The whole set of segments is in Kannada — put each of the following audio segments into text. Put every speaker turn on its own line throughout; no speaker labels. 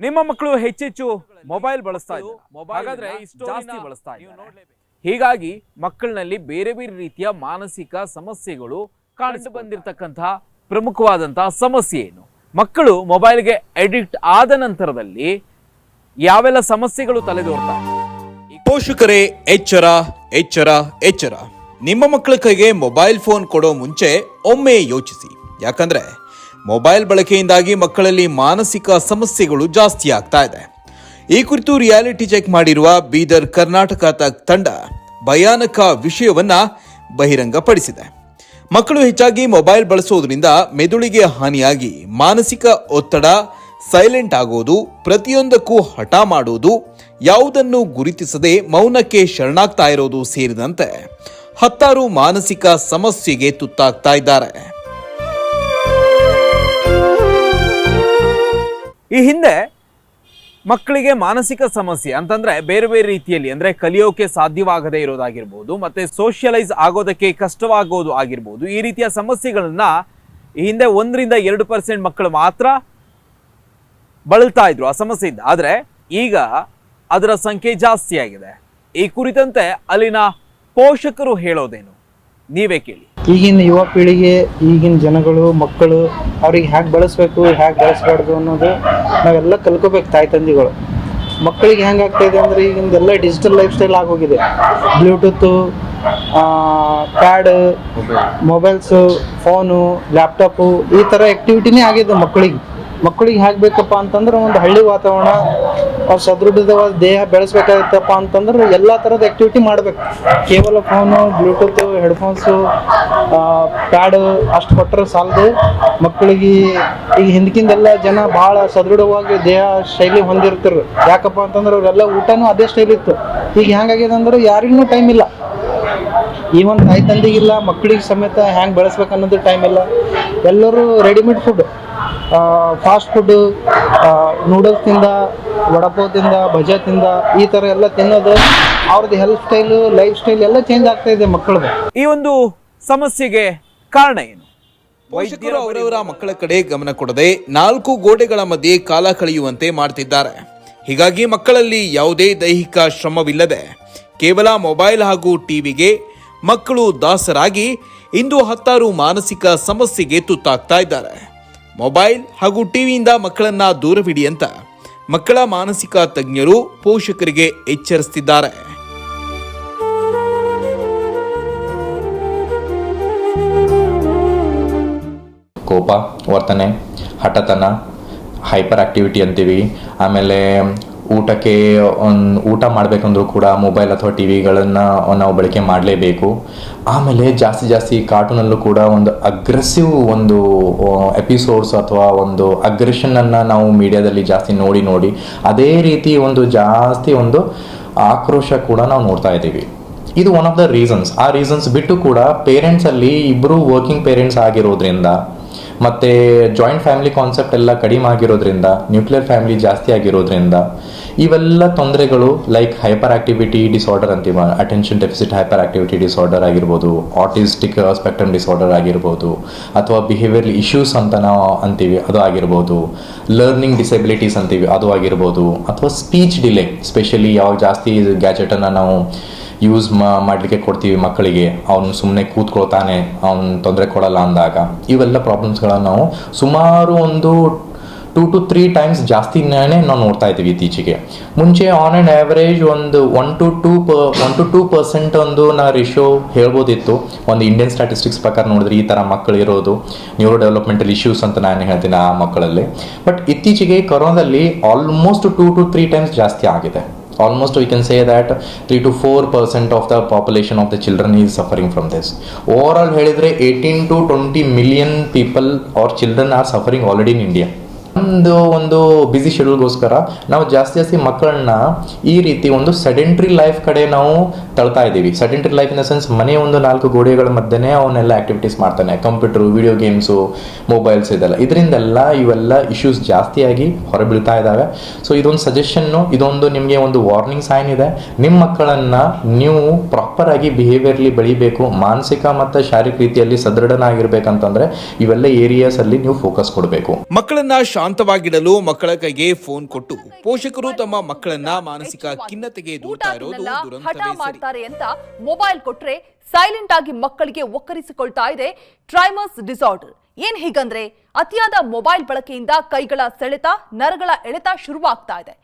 ನಿಮ್ಮ ಮಕ್ಕಳು ಹೆಚ್ಚೆಚ್ಚು ಮೊಬೈಲ್ ಬಳಸ್ತಾ ಹಾಗಾದ್ರೆ ಇಷ್ಟು ಜಾಸ್ತಿ ಬಳಸ್ತಾ ಹೀಗಾಗಿ ಮಕ್ಕಳಲ್ಲಿ ಬೇರೆ ಬೇರೆ ರೀತಿಯ ಮಾನಸಿಕ ಸಮಸ್ಯೆಗಳು ಕಾಣಿಸಿ ಬಂದಿರತಕ್ಕಂತಹ ಪ್ರಮುಖವಾದಂತಹ ಸಮಸ್ಯೆ ಏನು? ಮಕ್ಕಳು ಮೊಬೈಲ್ಗೆ ಅಡಿಕ್ಟ್ ಆದ ನಂತರದಲ್ಲಿ ಯಾವೆಲ್ಲ ಸಮಸ್ಯೆಗಳು ತಲೆದೋರ್ತಾರೆ
ಪೋಷಕರೇ ಎಚ್ಚರ ಎಚ್ಚರ ಎಚ್ಚರ. ನಿಮ್ಮ ಮಕ್ಕಳ ಕೈಗೆ ಮೊಬೈಲ್ ಫೋನ್ ಕೊಡೋ ಮುಂಚೆ ಒಮ್ಮೆ ಯೋಚಿಸಿ. ಯಾಕಂದ್ರೆ ಮೊಬೈಲ್ ಬಳಕೆಯಿಂದಾಗಿ ಮಕ್ಕಳಲ್ಲಿ ಮಾನಸಿಕ ಸಮಸ್ಯೆಗಳು ಜಾಸ್ತಿ ಆಗ್ತಾ ಇದೆ. ಈ ಕುರಿತು ರಿಯಾಲಿಟಿ ಚೆಕ್ ಮಾಡಿರುವ ಬೀದರ್ ಕರ್ನಾಟಕ ತಂಡ ಭಯಾನಕ ವಿಷಯವನ್ನ ಬಹಿರಂಗಪಡಿಸಿದೆ. ಮಕ್ಕಳು ಹೆಚ್ಚಾಗಿ ಮೊಬೈಲ್ ಬಳಸೋದ್ರಿಂದ ಮೆದುಳಿಗೆ ಹಾನಿಯಾಗಿ ಮಾನಸಿಕ ಒತ್ತಡ, ಸೈಲೆಂಟ್ ಆಗೋದು, ಪ್ರತಿಯೊಂದಕ್ಕೂ ಹಠ ಮಾಡೋದು, ಯಾವುದನ್ನು ಗುರುತಿಸದೆ ಮೌನಕ್ಕೆ ಶರಣಾಗ್ತಾ ಇರೋದು ಸೇರಿದಂತೆ ಹತ್ತಾರು ಮಾನಸಿಕ ಸಮಸ್ಯೆಗೆ ತುತ್ತಾಗ್ತಾ ಇದ್ದಾರೆ.
ಈ ಹಿಂದೆ ಮಕ್ಕಳಿಗೆ ಮಾನಸಿಕ ಸಮಸ್ಯೆ ಅಂತಂದ್ರೆ ಬೇರೆ ಬೇರೆ ರೀತಿಯಲ್ಲಿ ಅಂದ್ರೆ ಕಲಿಯೋಕೆ ಸಾಧ್ಯವಾಗದೇ ಇರೋದಾಗಿರ್ಬೋದು, ಮತ್ತೆ ಸೋಷಿಯಲೈಸ್ ಆಗೋದಕ್ಕೆ ಕಷ್ಟವಾಗೋದು ಆಗಿರ್ಬೋದು, ಈ ರೀತಿಯ ಸಮಸ್ಯೆಗಳನ್ನ ಈ ಹಿಂದೆ ಒಂದರಿಂದ ಎರಡು ಪರ್ಸೆಂಟ್ ಮಕ್ಕಳು ಮಾತ್ರ ಬಳಲ್ತಾ ಇದ್ರು ಆ ಸಮಸ್ಯೆಯಿಂದ. ಆದರೆ ಈಗ ಅದರ ಸಂಖ್ಯೆ ಜಾಸ್ತಿ ಆಗಿದೆ ಈ ಕುರಿತಂತೆ ಅಲ್ಲಿನ ಪೋಷಕರು ಹೇಳೋದೇನು? ನೀವೇ ಕೇಳಿ.
ಈಗಿನ ಯುವ ಪೀಳಿಗೆ, ಈಗಿನ ಜನಗಳು, ಮಕ್ಕಳು ಅವ್ರಿಗೆ ಹ್ಯಾಗೆ ಬಳಸಬೇಕು, ಹ್ಯಾಗೆ ಬಳಸಬಾರ್ದು ಅನ್ನೋದು ನಾವೆಲ್ಲ ಕಲ್ಕೋಬೇಕು ತಾಯಿ ತಂದೆಗಳು. ಮಕ್ಕಳಿಗೆ ಹೆಂಗೆ ಇದೆ ಅಂದರೆ ಈಗಿಂದೆಲ್ಲ ಡಿಜಿಟಲ್ ಲೈಫ್ ಸ್ಟೈಲ್ ಆಗೋಗಿದೆ Bluetooth pad, mobiles, phone, laptop, ಈ ಥರ ಆ್ಯಕ್ಟಿವಿಟಿನೇ ಆಗಿದೆ ಮಕ್ಕಳಿಗೆ. ಮಕ್ಕಳಿಗೆ ಹೇಗೆ ಬೇಕಪ್ಪ ಅಂತಂದ್ರೆ ಒಂದು ಹಳ್ಳಿ ವಾತಾವರಣ ಅವ್ರು ಸದೃಢವಾದ ದೇಹ ಬೆಳೆಸ್ಬೇಕಾಗಿತ್ತಪ್ಪ ಅಂತಂದ್ರೆ ಎಲ್ಲ ಥರದ ಆ್ಯಕ್ಟಿವಿಟಿ ಮಾಡ್ಬೇಕು. ಕೇವಲ ಫೋನು ಬ್ಲೂಟೂತ್ ಹೆಡ್ಫೋನ್ಸು ಪ್ಯಾಡ್ ಅಷ್ಟು ಕೊಟ್ಟರೆ ಸಾಲದು. ಮಕ್ಕಳಿಗೆ ಈಗ ಹಿಂದಕ್ಕಿಂದೆಲ್ಲ ಜನ ಭಾಳ ಸದೃಢವಾಗಿ ದೇಹ ಶೈಲಿ ಹೊಂದಿರ್ತಾರೆ. ಯಾಕಪ್ಪ ಅಂತಂದ್ರೆ ಅವರೆಲ್ಲ ಊಟನೂ ಅದೇ ಸ್ಟೈಲ್ ಇತ್ತು. ಈಗ ಹೆಂಗಾಗಿದೆ ಅಂದ್ರೆ ಯಾರಿಗೂ ಟೈಮ್ ಇಲ್ಲ. ಈವನ್ ತಾಯಿ ತಂದಿಗಿಲ್ಲ, ಮಕ್ಕಳಿಗೆ ಸಮೇತ ಹ್ಯಾಂಗೆ ಬೆಳೆಸ್ಬೇಕು ಅನ್ನೋದು ಟೈಮ್ ಇಲ್ಲ. ಎಲ್ಲರೂ readymade food fast food noodles ತಿಂದ ವಡಪೋ ತಿಂದ ಭಜಾ ತಿಂದ ಈ ಥರ ಎಲ್ಲ ತಿನ್ನೋದು ಅವ್ರದ್ದು ಹೆಲ್ತ್ ಸ್ಟೈಲು ಲೈಫ್ ಸ್ಟೈಲ್ ಎಲ್ಲ ಚೇಂಜ್ ಆಗ್ತಾ ಇದೆ ಮಕ್ಕಳದ್ದು
ಈ ಒಂದು ಸಮಸ್ಯೆಗೆ ಕಾರಣ ಏನು?
ವೈದ್ಯರು ಅವರವರ ಮಕ್ಕಳ ಕಡೆ ಗಮನ ಕೊಡದೆ ನಾಲ್ಕು ಗೋಡೆಗಳ ಮಧ್ಯೆ ಕಾಲ ಕಳೆಯುವಂತೆ ಮಾಡ್ತಿದ್ದಾರೆ. ಹೀಗಾಗಿ ಮಕ್ಕಳಲ್ಲಿ ಯಾವುದೇ ದೈಹಿಕ ಶ್ರಮವಿಲ್ಲದೆ ಕೇವಲ ಮೊಬೈಲ್ ಹಾಗೂ ಟಿವಿಗೆ ಮಕ್ಕಳು ದಾಸರಾಗಿ ಇಂದು ಹತ್ತಾರು ಮಾನಸಿಕ ಸಮಸ್ಯೆಗೆ ತುತ್ತಾಗ್ತಾ ಇದ್ದಾರೆ. ಮೊಬೈಲ್ ಹಾಗೂ ಟಿವಿಯಿಂದ ಮಕ್ಕಳನ್ನ ದೂರವಿಡಿ ಅಂತ ಮಕ್ಕಳ ಮಾನಸಿಕ ತಜ್ಞರು ಪೋಷಕರಿಗೆ ಎಚ್ಚರಿಸುತ್ತಿದ್ದಾರೆ
ಕೋಪ, ವರ್ತನೆ, ಹಠತನ, ಹೈಪರ್ ಆಕ್ಟಿವಿಟಿ ಅಂತೀವಿ. ಆಮೇಲೆ ಊಟಕ್ಕೆ ಒಂದು ಊಟ ಮಾಡಬೇಕಂದ್ರೂ ಕೂಡ ಮೊಬೈಲ್ ಅಥವಾ ಟಿ ವಿಗಳನ್ನು ನಾವು ಬಳಕೆ ಮಾಡಲೇಬೇಕು. ಆಮೇಲೆ ಜಾಸ್ತಿ ಜಾಸ್ತಿ ಕಾರ್ಟೂನಲ್ಲೂ ಕೂಡ ಒಂದು ಅಗ್ರೆಸಿವ್ ಒಂದು ಎಪಿಸೋಡ್ಸ್ ಅಥವಾ ಒಂದು ಅಗ್ರೆಷನನ್ನು ನಾವು ಮೀಡಿಯಾದಲ್ಲಿ ಜಾಸ್ತಿ ನೋಡಿ ನೋಡಿ ಅದೇ ರೀತಿ ಒಂದು ಜಾಸ್ತಿ ಒಂದು ಆಕ್ರೋಶ ಕೂಡ ನಾವು ನೋಡ್ತಾ ಇದ್ದೀವಿ. ಇದು ಒನ್ ಆಫ್ ದ ರೀಸನ್ಸ್ ಆ ರೀಸನ್ಸ್ ಬಿಟ್ಟು ಕೂಡ ಪೇರೆಂಟ್ಸಲ್ಲಿ ಇಬ್ಬರು ವರ್ಕಿಂಗ್ ಪೇರೆಂಟ್ಸ್ ಆಗಿರೋದ್ರಿಂದ ಮತ್ತು ಜಾಯಿಂಟ್ ಫ್ಯಾಮಿಲಿ ಕಾನ್ಸೆಪ್ಟ್ ಎಲ್ಲ ಕಡಿಮೆ ಆಗಿರೋದ್ರಿಂದ ನ್ಯೂಕ್ಲಿಯರ್ ಫ್ಯಾಮಿಲಿ ಜಾಸ್ತಿ ಆಗಿರೋದ್ರಿಂದ, ಇವೆಲ್ಲ ತೊಂದರೆಗಳು ಲೈಕ್ ಹೈಪರ್ ಆಕ್ಟಿವಿಟಿ ಡಿಸಾರ್ಡರ್ ಅಂತೀವ attention deficit hyper activity disorder ಆಗಿರ್ಬೋದು ಆಟಿಸ್ಟಿಕ್ ಸ್ಪೆಕ್ಟ್ರಮ್ ಡಿಸಾರ್ಡರ್ ಆಗಿರ್ಬೋದು, ಅಥವಾ ಬಿಹೇವಿಯರ್ ಇಶ್ಯೂಸ್ ಅಂತ ನಾವು ಅಂತೀವಿ, ಅದು ಆಗಿರ್ಬೋದು ಲರ್ನಿಂಗ್ ಡಿಸೆಬಿಲಿಟೀಸ್ ಅಂತೀವಿ, ಅದು ಆಗಿರ್ಬೋದು, ಅಥವಾ ಸ್ಪೀಚ್ ಡಿಲೇ ಸ್ಪೆಷಲಿ ಯಾವಾಗ ಜಾಸ್ತಿ ಗ್ಯಾಜೆಟನ್ನು ನಾವು ಯೂಸ್ ಮಾಡಲಿಕ್ಕೆ ಕೊಡ್ತೀವಿ ಮಕ್ಕಳಿಗೆ. ಅವನು ಸುಮ್ಮನೆ ಕೂತ್ಕೊಳ್ತಾನೆ, ಅವನು ತೊಂದರೆ ಕೊಡಲ್ಲ ಅಂದಾಗ. ಇವೆಲ್ಲ ಪ್ರಾಬ್ಲಮ್ಸ್ಗಳನ್ನು ನಾವು ಸುಮಾರು ಒಂದು ಟೂ ಟು ತ್ರೀ ಟೈಮ್ಸ್ ಜಾಸ್ತಿನೇ ನಾವು ನೋಡ್ತಾ ಇದ್ದೀವಿ ಇತ್ತೀಚೆಗೆ. ಮುಂಚೆ ಆನ್ ಆ್ಯಂಡ್ ಆ್ಯಾವ್ರೇಜ್ ಒಂದು ಒನ್ ಟು ಟೂ ಪ ಒನ್ ಟು ಟೂ ಪರ್ಸೆಂಟ್ ಒಂದು ನಾ ರೇಷೋ ಹೇಳ್ಬೋದಿತ್ತು. ಒಂದು ಇಂಡಿಯನ್ ಸ್ಟ್ಯಾಟಿಸ್ಟಿಕ್ಸ್ ಪ್ರಕಾರ ನೋಡಿದ್ರೆ ಈ ಥರ ಮಕ್ಕಳು ಇರೋದು ನ್ಯೂರೋ ಡೆವಲಪ್ಮೆಂಟಲ್ ಇಶ್ಯೂಸ್ ಅಂತ ನಾನು ಹೇಳ್ತೀನಿ ಆ ಮಕ್ಕಳಲ್ಲಿ. ಬಟ್ ಇತ್ತೀಚೆಗೆ ಕೊರೋನಾದಲ್ಲಿ almost two to three times ಜಾಸ್ತಿ ಆಗಿದೆ. almost we can say that 3 to 4 percent of the population of the children is suffering from this overall ಹೇಳಿದ್ರೆ 18 to 20 million people or children are suffering already in india ಒಂದು ಒಂದು ಬ್ಯುಸಿ ಶೆಡ್ಯೂಲ್ಗೋಸ್ಕರ ನಾವು ಜಾಸ್ತಿ ಜಾಸ್ತಿ ಮಕ್ಕಳನ್ನ ಈ ರೀತಿ ಒಂದು ಸೆಡೆಂಟ್ರಿ ಲೈಫ್ ಕಡೆ ನಾವು ತಳ್ತಾ ಇದ್ದೀವಿ. Sedentary life in the sense ಮನೆ ಒಂದು ನಾಲ್ಕು ಗೋಡೆಗಳ ಮಧ್ಯನೇ ಅವನ್ನೆಲ್ಲ ಆಕ್ಟಿವಿಟೀಸ್ ಮಾಡ್ತಾನೆ. ಕಂಪ್ಯೂಟರ್ ವಿಡಿಯೋ ಗೇಮ್ಸು ಮೊಬೈಲ್ಸ್ ಇದೆಲ್ಲ. ಇದರಿಂದೆಲ್ಲ ಇವೆಲ್ಲ ಇಶ್ಯೂಸ್ ಜಾಸ್ತಿಯಾಗಿ ಹೊರಬೀಳ್ತಾ ಇದ್ದಾವೆ. ಸೊ ಇದೊಂದು ಸಜೆಷನ್ನು ಇದೊಂದು ನಿಮಗೆ ಒಂದು ವಾರ್ನಿಂಗ್ ಸೈನ್ ಇದೆ. ನಿಮ್ಮ ಮಕ್ಕಳನ್ನ ನೀವು ಪ್ರಾಪರ್ ಆಗಿ ಬಿಹೇವಿಯರ್ಲಿ ಬೆಳಿಬೇಕು. ಮಾನಸಿಕ ಮತ್ತು ಶಾರೀರಿಕ ರೀತಿಯಲ್ಲಿ ಸದೃಢನಾಗಿರ್ಬೇಕಂತಂದ್ರೆ ಇವೆಲ್ಲ ಏರಿಯಾಸ್ ಅಲ್ಲಿ ನೀವು ಫೋಕಸ್ ಕೊಡಬೇಕು.
ಮಕ್ಕಳನ್ನ ಶಾಂತವಾಗಿಡಲು ಮಕ್ಕಳ ಕೈಗೆ ಫೋನ್ ಕೊಟ್ಟು ಪೋಷಕರು ತಮ್ಮ ಮಕ್ಕಳನ್ನ ಮಾನಸಿಕ ಖಿನ್ನತೆಗೆ ದೂಡ್ತಾ ಇರೋದು
ಹಠ ಮಾಡ್ತಾರೆ ಅಂತ ಮೊಬೈಲ್ ಕೊಟ್ರೆ ಸೈಲೆಂಟ್ ಆಗಿ ಮಕ್ಕಳಿಗೆ ಒಕ್ಕರಿಸಿಕೊಳ್ತಾ ಇದೆ ಟ್ರೈಮಸ್ ಡಿಸಾರ್ಡರ್. ಏನ್ ಹೀಗಂದ್ರೆ ಅತಿಯಾದ ಮೊಬೈಲ್ ಬಳಕೆಯಿಂದ ಕೈಗಳ ಸೆಳೆತ, ನರಗಳ ಎಳೆತ ಶುರುವಾಗ್ತಾ ಇದೆ.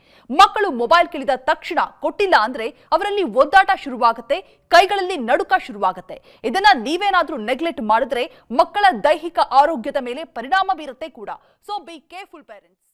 ಮಕ್ಕಳು ಮೊಬೈಲ್ ಕೇಳಿದ ತಕ್ಷಣ ಕೊಟ್ಟಿಲ್ಲ ಅಂದ್ರೆ ಅವರಲ್ಲಿ ಒದ್ದಾಟ ಶುರುವಾಗುತ್ತೆ, ಕೈಗಳಲ್ಲಿ ನಡುಕ ಶುರುವಾಗುತ್ತೆ. ಇದನ್ನ ನೀವೇನಾದ್ರೂ ನೆಗ್ಲೆಕ್ಟ್ ಮಾಡಿದ್ರೆ ಮಕ್ಕಳ ದೈಹಿಕ ಆರೋಗ್ಯದ ಮೇಲೆ ಪರಿಣಾಮ ಬೀರುತ್ತೆ ಕೂಡ. So be careful parents